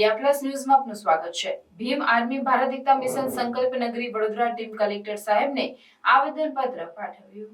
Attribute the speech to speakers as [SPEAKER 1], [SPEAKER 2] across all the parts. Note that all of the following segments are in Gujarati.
[SPEAKER 1] ઇન્ડિયા પ્લસ ન્યૂઝમાં આપનું સ્વાગત છે. ભીમ આર્મી ભારત એકતા મિશન સંકલ્પ નગરી વડોદરા ટીમ કલેક્ટર સાહેબને આવેદન પત્ર પાઠવ્યું.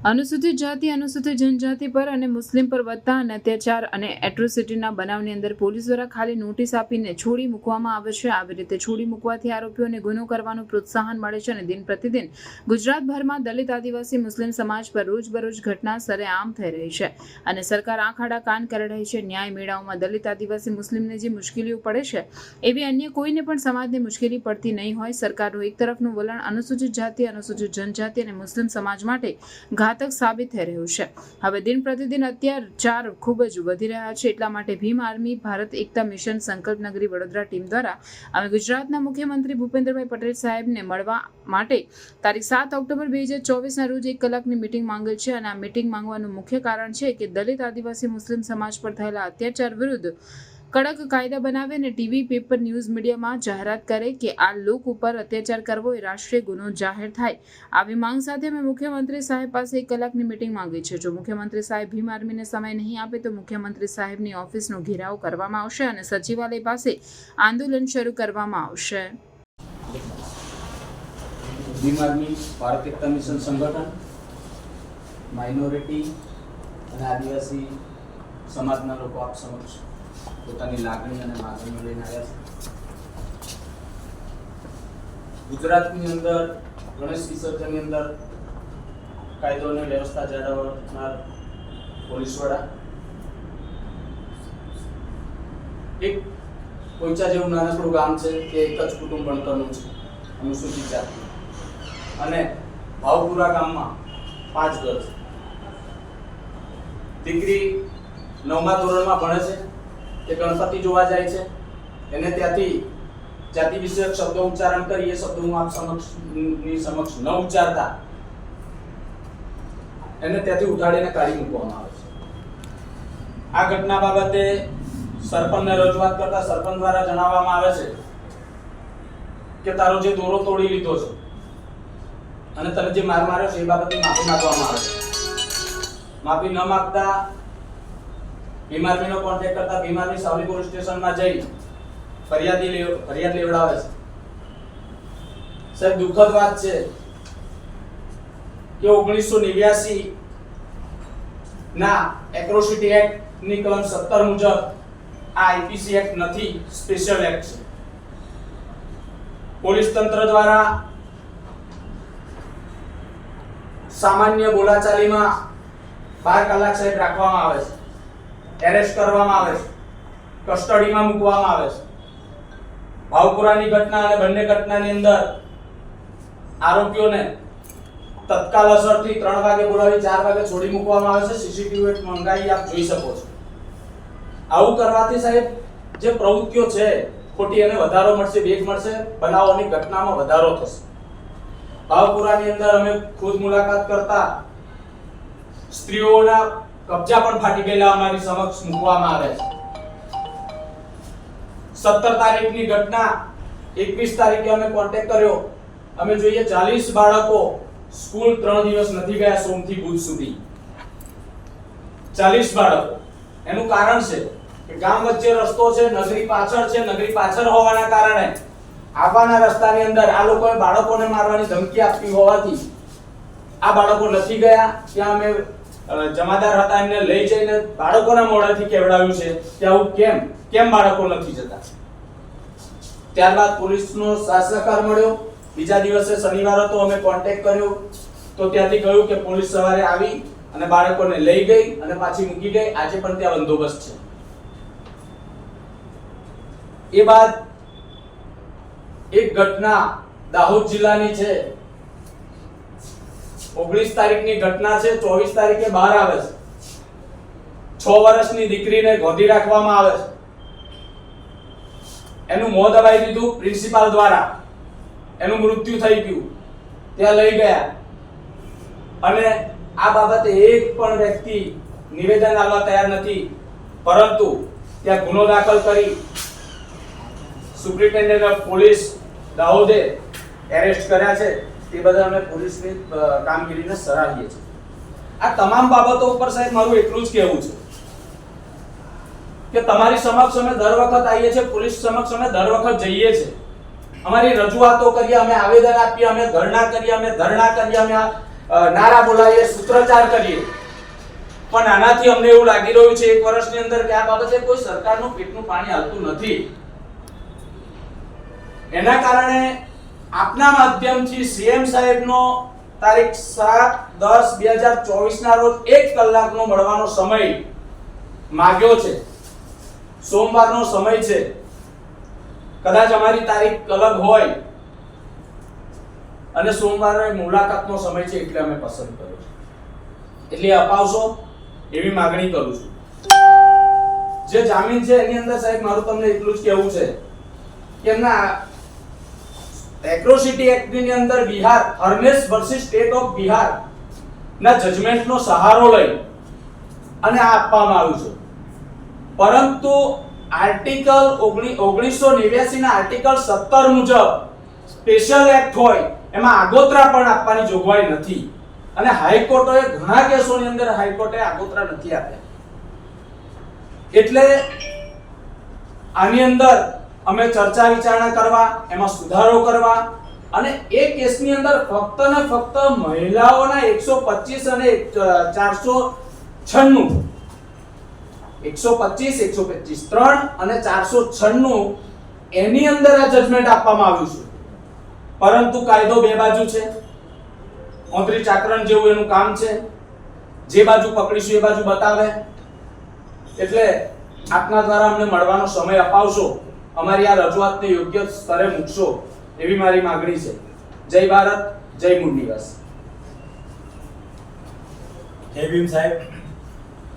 [SPEAKER 1] અનુસૂચિત જાતિ, અનુસૂચિત જનજાતિ પર અને મુસ્લિમ પર વધતા અને અત્યાચાર અને એટ્રોસિટીના બનાવની અંદર પોલીસ દ્વારા ખાલી નોટિસ આપીને છોડી મૂકવામાં આવે છે. આવી રીતે છોડી મૂકવાથી આરોપીઓને ગુનો કરવાનું પ્રોત્સાહન મળે છે અને દિન પ્રતિદિન ગુજરાતભરમાં દલિત આદિવાસી મુસ્લિમ સમાજ પર રોજબરોજ ઘટના સરેઆમ થઈ રહી છે અને સરકાર આંખ કાન કરી રહી છે. ન્યાય મેળાઓમાં દલિત આદિવાસી મુસ્લિમને જે મુશ્કેલીઓ પડે છે એવી અન્ય કોઈને પણ સમાજને મુશ્કેલી પડતી નહીં હોય. સરકારનું એક તરફનું વલણ અનુસૂચિત જાતિ, અનુસૂચિત જનજાતિ અને મુસ્લિમ સમાજ માટે ઘાતક સાબિત થઈ રહ્યું છે. હવે દિન પ્રતિદિન અત્યાચાર ખૂબ જ વધી રહ્યા છે, એટલા માટે ભીમ આર્મી, ભારત એકતા મિશન, સંકલ્પ નગરી, વડોદરા ટીમ દ્વારા અમે ગુજરાતના મુખ્યમંત્રી ભૂપેન્દ્રભાઈ પટેલ સાહેબને મળવા માટે તારીખ સાત ઓક્ટોબર બે હજાર ચોવીસના રોજ એક કલાકની મિટિંગ માંગેલ છે અને આ મિટિંગ માંગવાનું મુખ્ય કારણ છે કે દલિત આદિવાસી મુસ્લિમ સમાજ પર થયેલા અત્યાચાર વિરુદ્ધ કડક કાયદા બનાવે અને ટીવી, પેપર, ન્યૂઝ મીડિયામાં જાહેરાત કરે કે આ લોક ઉપર અત્યાચાર કરવો એ રાષ્ટ્રીય ગુનો જાહેર થાય. આવી માંગ સાથે અમે મુખ્યમંત્રી સાહેબ પાસે એક કલાકની મિટિંગ માંગી છે જો મુખ્યમંત્રી સાહેબ ભીમ આર્મીને સમય નહીં આપે તો મુખ્યમંત્રી સાહેબની ઓફિસનો ઘેરાવ કરવામાં આવશે અને સચિવાલય પાસે આંદોલન શરૂ કરવામાં આવશે.
[SPEAKER 2] ભીમ આર્મી ભારત એકતા મિશન સંગઠન માઇનોરિટી અને આદિવાસી સમાજના લોકો આપ સમક્ષ પોતાની લાગણી અને માગણીઓ લઈને આવ્યા છે. ગુજરાતની અંદર, ગણેશ વિસર્જનની અંદર કાયદો અને વ્યવસ્થા જાળવનાર પોલીસ વડા. એક કોઈચા જેવું નાનકડું ગામ છે કે એક જ કુટુંબ ભણતરનું છે, અનુસૂચિત જાતિ. અને ભાવપુરા ગામમાં પાંચ ઘર છે. દીકરી નવમા ધોરણમાં ભણે છે. તે ગણપતિ જોવા જાય છે. એને ત્યાંથી જાતિ વિષયક શબ્દો ઉચ્ચારણ કરી, એ શબ્દો હું આપ સમક્ષ, ની સમક્ષ ન ઉચ્ચારતા. એને ત્યાંથી ઉઠાડીને કાઢી મૂકવામાં આવે છે. આ ઘટના બાબતે સરપંચને રજૂઆત કરતા સરપંચ દ્વારા જણાવવામાં આવે છે કે તારો જે દોરો તોડી લીધો છે અને તને જે માર માર્યો છે એ બાબતે માફી માંગવામાં આવે છે. માફી ન માંગતા બીમારીનો કોન્ટેક્ટ કરતા બીમારની સાવલી પોલીસ સ્ટેશનમાં જઈ ફરિયાદી ફરિયાદ લેવડાવે છે. સાહેબ, દુઃખદ વાત છે કે ઓગણીસો નેવ્યાસી ના એક્રોસિટી એક્ટની કલમ સત્તર મુજબ આ આઈપીસી એક્ટ નથી, સ્પેશિયલ એક્ટ છે. પોલીસ તંત્ર દ્વારા સામાન્ય બોલાચાલીમાં બાર કલાક સાહેબ રાખવામાં આવે છે. એરેસ્ટ કરવામાં આવે છે. કસ્ટડીમાં મૂકવામાં આવે છે. ભાવપુરાની ઘટના અને બંને ઘટનાની અંદર આરોપીઓને તત્કાલ અસરથી ત્રણ વાગે બોલાવી, ચાર વાગે છોડી મૂકવામાં આવે છે. સીસીટીવી મંગાવી આપ જોઈ શકો છો. આવું કરવાથી સાહેબ, જે પ્રવૃત્તિઓ છે, ખોટી એને વધારો મળશે વેગ મળશે, બનાવોની ઘટનામાં વધારો થશે. ભાવપુરાની અંદર અમે ખુદ મુલાકાત કરતા સ્ત્રીઓના કબજા પણ ફાટી ગયેલા અમારી સમક્ષ મૂકવામાં આવે છે. સત્તર તારીખની ઘટના, એકવીસ તારીખે અમે કોન્ટેક્ટ કર્યો. અમે જોઈએ ચાલીસ બાળકો સ્કૂલ ત્રણ દિવસ નથી ગયા સોમથી બુધ સુધી. ચાલીસ બાળકો. એનું કારણ છે કે ગામ વચ્ચે રસ્તો છે, નગરી પાછળ છે, નગરી પાછળ હોવાના કારણે આવવાના રસ્તાની અંદર આ લોકોએ બાળકોને મારવાની ધમકી આપી હોવાથી આ બાળકો નથી ગયા. ત્યાં અમે જમાદાર હતા, એમને લઈ જઈને બાળકોના મોઢાથી કેવડાવ્યું છે કે આવું કેમ? કેમ બાળકો નથી જતા? ત્યારબાદ પોલીસનો સાથ સહકાર મળ્યો. બીજા દિવસે શનિવાર હતો અમે કોન્ટેક્ટ કર્યો. તો ત્યાંથી કહ્યું કે પોલીસ સવારે આવી અને બાળકોને લઈ ગઈ અને પાછી મૂકી ગઈ. આજે પણ ત્યાં બંદોબસ્ત છે. એ બાદ એક ઘટના દાહોદ જિલ્લાની છે. ઓગણીસ તારીખની ઘટના છે, ચોવીસ તારીખે બહાર આવે છે. છ વર્ષની દીકરીને ગોધી રાખવામાં આવે છે. એનું મોં દબાઈ દીધું પ્રિન્સિપાલ દ્વારા. એનું મૃત્યુ થઈ ગયું. ત્યાં લઈ ગયા. અને આ બાબતે એક પણ વ્યક્તિ નિવેદન આપવા તૈયાર નથી. પરંતુ ત્યાં ગુનો દાખલ કરી સુપ્રિન્ટેન્ડન્ટ ઓફ પોલીસ દાહોદે એરેસ્ટ કર્યા છે. તે બધા અમે પોલીસની કામગીરીને સરાહીએ છીએ. આ તમામ બાબતો ઉપર સાહેબ મારું એટલું જ કહેવું છે કે તમારી સમક્ષ અમે દર વખત આવીએ છીએ, પોલીસ સમક્ષ અમે દર વખત જઈએ છીએ. અમારી રજૂઆતો કરીએ, અમે આવેદન આપીએ, અમે ધરણા કરીએ, અમે ધરણા કરીએ, અમે નારા બોલાવીએ, સૂત્રોચ્ચાર કરીએ. પણ આનાથી અમને એવું લાગી રહ્યું છે એક વર્ષની અંદર કે આ બાબતે કોઈ સરકારનું પેટનું પાણી હાલતું નથી. એના કારણે આપના માધ્યમથી સીએમ સાહેબનો તારીખ સાત દસ બે હજાર ચોવીસના રોજ એક કલાકનો મળવાનો સમય માગ્યો છે. સોમવારનો સમય છે. કદાચ અમારી તારીખ અલગ હોય અને સોમવારે મુલાકાતનો સમય છે એટલે અમે પસંદ કર્યો છે. એટલે અપાવશો એવી માગણી કરું છું. જે જામીન છે એની અંદર સાહેબ મારું તમને એટલું જ કહેવું છે કે એમના એટ્રોસિટી એક્ટની અંદર બિહાર હર્મેસ વર્સિસ સ્ટેટ ઓફ બિહાર ના જજમેન્ટનો સહારો લઈ અને આ આપવામાં આવ્યું છે. પરંતુ આર્ટિકલ ઓગણીસો નેવ્યાસી ના આર્ટિકલ સત્તર મુજબ સ્પેશિયલ એક્ટ હોય, એમાં આગોતરા પણ આપવાની જોગવાઈ નથી. અને હાઈકોર્ટે ઘણા કેસોની અંદર હાઈકોર્ટે આગોતરા નથી આપ્યા. એટલે આની અંદર અમે ચર્ચા વિચારણા કરવા, એમાં સુધારો કરવા અને એ કેસની અંદર ફક્ત ને ફક્ત મહિલાઓના 125 અને 496 125 125 ત્રણ અને 496 એની અંદર આ જજમેન્ટ આપવામાં આવ્યું છે. પરંતુ કાયદો બે બાજુ છે. ઓંતરી ચાકરણ જેવું એનું કામ છે. જે બાજુ પકડીશું એ બાજુ બતાવે. એટલે આપના દ્વારા અમને મળવાનો સમય અપાવશો. અમારી આ રજૂઆતને યોગ્ય સ્તરે મૂકશો એવી મારી માગણી છે. જય ભારત, જય મૂળ
[SPEAKER 3] જય ભીમ સાહેબ.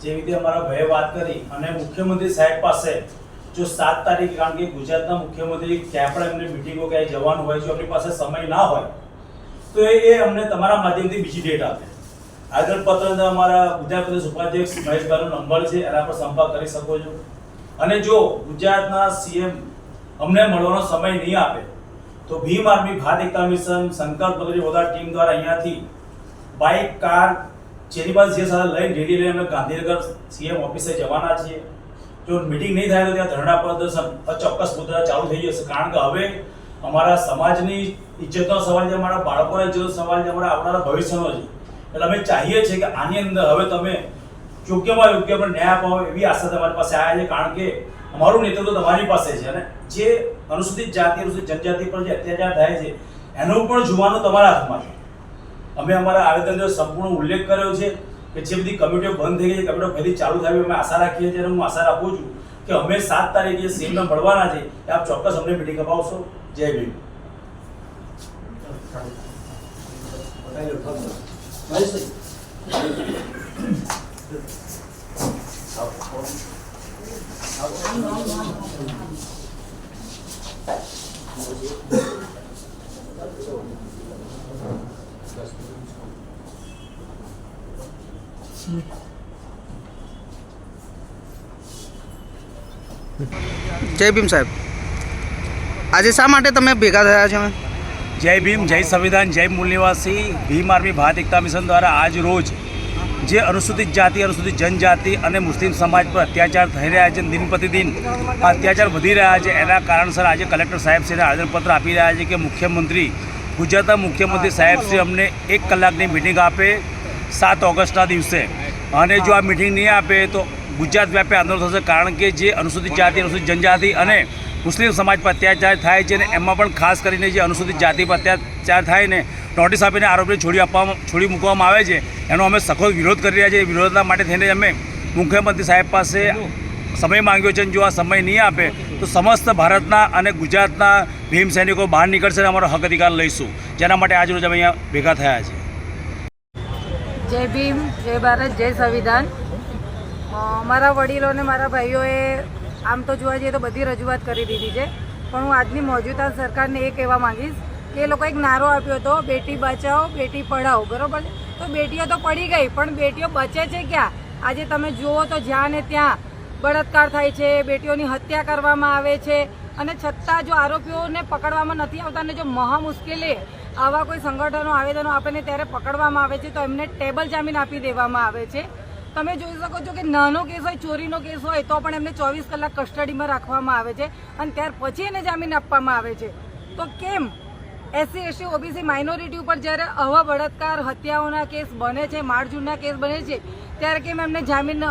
[SPEAKER 3] જે રીતે અમારા ભાઈએ વાત કરી અને મુખ્યમંત્રી સાહેબ પાસે જો સાત તારીખ, કારણ કે ગુજરાતના મુખ્યમંત્રી ક્યાં પણ એમને મિટિંગો ક્યાંય જવાનું હોય, જો આપણી પાસે સમય ના હોય, તો એ અમને તમારા માધ્યમથી બીજી ડેટ આપે. આગળ પત્ર અમારા ગુજરાત પ્રદેશ ઉપાધ્યક્ષ મહેશભાઈનો નંબર છે, એના પર સંપર્ક કરી શકો છો. અને જો ગુજરાતના સીએમ અમને મળવાનો સમય નહીં આપે, તો ભીમ આર્મી ભારત એકતા મિશન સંકલ્પ પગડી વડા ટીમ દ્વારા અહીંયાથી બાઇક, કાર જેની પાસે જે સાથે લઈને રેડી લઈને અમે ગાંધીનગર સીએમ ઓફિસે જવાના છીએ. જો મિટિંગ નહીં થાય તો ત્યાં ધરણા પ્રદર્શન ચોક્કસ મુદ્દા ચાલુ થઈ જશે. કારણ કે હવે અમારા સમાજની ઇજ્જતનો સવાલ છે, અમારા બાળકોના ઇજ્જતનો સવાલ છે, અમારા આવનારા ભવિષ્યનો છે. એટલે અમે ચાહીએ છીએ કે આની અંદર હવે તમે યોગ્યમાં યોગ્ય પણ ન્યાય અપાવો એવી આશા તમારી પાસે આવ્યા છે, કારણ કે અમારું નેતૃત્વ તમારી પાસે છે અને જે અનુસૂચિત જાતિ, અનુસૂચિત જનજાતિ પર જે અત્યાચાર થાય છે, એનું પણ જોવાનું તમારા હાથમાં છે. અમે અમારા આવેદનનો સંપૂર્ણ ઉલ્લેખ કર્યો છે કે જે બધી કમિટીઓ બંધ થઈ ગઈ છે, કમિટીઓ ફરીથી ચાલુ થાય અમે આશા રાખીએ છીએ અને હું આશા રાખું છું કે અમે સાત તારીખે સેમના મળવાના છે એ આપ ચોક્કસ અમને મિટિંગ અપાવશો. જય ભીમ.
[SPEAKER 4] જય ભીમ સાહેબ. આજે શા માટે તમે ભેગા થયા છો?
[SPEAKER 3] જય ભીમ, જય સંવિધાન, જય મૂલ્યવાસી ભીમ આર્મી ભારત એકતા મિશન દ્વારા આજ રોજ જે અનુસૂચિત જાતિ, અનુસૂચિત જનજાતિ અને મુસ્લિમ સમાજ પર અત્યાચાર થઈ રહ્યા છે, દિન પ્રતિદિન અત્યાચાર વધી રહ્યા છે. એના કારણસર આજે કલેક્ટર સાહેબશ્રીને આવેદનપત્ર આપી રહ્યા છે કે મુખ્યમંત્રી, ગુજરાતના મુખ્યમંત્રી સાહેબશ્રી અમને એક કલાકની મિટિંગ આપે સાત ઓગસ્ટના દિવસે. અને જો આ મિટિંગ નહીં આપે તો ગુજરાત વ્યાપી આંદોલન થશે. કારણ કે જે અનુસૂચિત જાતિ, અનુસૂચિત જનજાતિ અને મુસ્લિમ સમાજ પર અત્યાચાર થાય છે ને, એમાં પણ ખાસ કરીને જે અનુસૂચિત જાતિ પર અત્યાચાર થાય ને નોટિસ આપીને આરોપીને છોડી આપવામાં છોડી મૂકવામાં આવે છે. એનો અમે સખત વિરોધ કરી રહ્યા છીએ વિરોધના માટે થઈને અમે મુખ્યમંત્રી સાહેબ પાસે સમય માંગ્યો છે જો આ સમય નહીં આપે, તો સમસ્ત ભારતના અને ગુજરાતના ભીમ સૈનિકો બહાર નીકળશે અને અમારો હક અધિકાર લઈશું. જેના માટે આજ રોજ અમે અહીંયા ભેગા થયા છીએ.
[SPEAKER 5] જય ભીમ, જય ભારત, જય સંવિધાન. મારા વડીલો અને મારા ભાઈઓએ આમ તો જોવા જઈએ તો બધી રજૂઆત કરી દીધી છે. પણ હું આજની મોજૂદા સરકારને એ કહેવા માંગીશ એ લોકો એક નારો આપ્યો હતો, બેટી બચાવો બેટી પઢાઓ બરોબર? તો બેટીઓ તો પડી ગઈ, પણ બેટીઓ બચે છે ક્યાં? આજે તમે જુઓ તો જ્યાં ને ત્યાં બળાત્કાર થાય છે, બેટીઓની હત્યા કરવામાં આવે છે, અને છતાં જો આરોપીઓને પકડવામાં નથી આવતા અને જો મહા મુશ્કેલી આવા કોઈ સંગઠનો, આવેદનો આપે ને ત્યારે પકડવામાં આવે છે, તો એમને ટેબલ જામીન આપી દેવામાં આવે છે. તમે જોઈ શકો છો કે નાનો કેસ હોય, ચોરીનો કેસ હોય, તો પણ એમને ચોવીસ કલાક કસ્ટડીમાં રાખવામાં આવે છે, અને ત્યાર પછી એને જામીન આપવામાં આવે છે. તો કેમ? એસસી, એસટી, ઓબીસી માઇનોરિટી ઉપર જ્યારે આવા બળાત્કાર, હત્યાઓના કેસ બને છે મારઝૂડના કેસ બને છે, ત્યારે કેમ એમને જામીન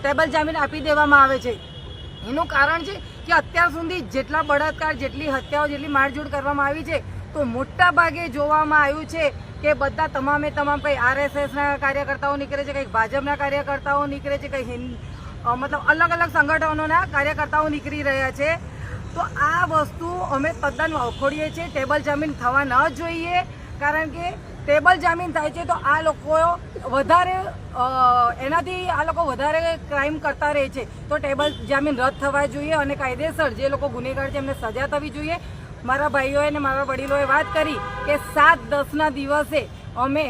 [SPEAKER 5] ટેબલ જામીન આપી દેવામાં આવે છે? એનું કારણ છે કે અત્યાર સુધી જેટલા બળાત્કાર, જેટલી હત્યાઓ, જેટલી મારઝૂડ કરવામાં આવી છે, તો મોટા ભાગે જોવામાં આવ્યું છે કે બધા તમામે તમામ કંઈ આરએસએસના કાર્યકર્તાઓ નીકળે છે, કંઈક ભાજપના કાર્યકર્તાઓ નીકળે છે, કંઈ મતલબ અલગ અલગ સંગઠનોના કાર્યકર્તાઓ નીકળી રહ્યા છે. તો આ વસ્તુ અમે તદ્દન વખોડીએ છીએ. ટેબલ જામીન થવા ન જોઈએ. કારણ કે ટેબલ જામીન થાય છે તો આ લોકો વધારે એનાથી આ લોકો વધારે ક્રાઇમ કરતા રહે છે. તો ટેબલ જામીન રદ થવા જોઈએ અને કાયદેસર જે લોકો ગુનેગાર છે એમને સજા થવી જોઈએ. મારા ભાઈઓએ અને મારા વડીલોએ વાત કરી કે સાત દસના દિવસે અમે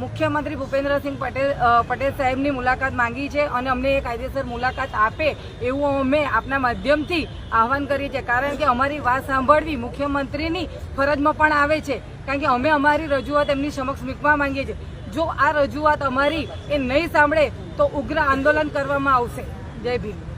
[SPEAKER 5] મુખ્યમંત્રી ભૂપેન્દ્રસિંહ પટેલ પટેલ સાહેબની મુલાકાત માંગી છે અને અમને એ કાયદેસર મુલાકાત આપે એવું અમે આપના માધ્યમથી આહવાન કરીએ છીએ. કારણ કે અમારી વાત સાંભળવી મુખ્યમંત્રીની ફરજમાં પણ આવે છે. કારણ કે અમે અમારી રજૂઆત એમની સમક્ષ મૂકવા માંગીએ છીએ. જો આ રજૂઆત અમારી એ નહીં સાંભળે તો ઉગ્ર આંદોલન કરવામાં આવશે. જય ભીમ.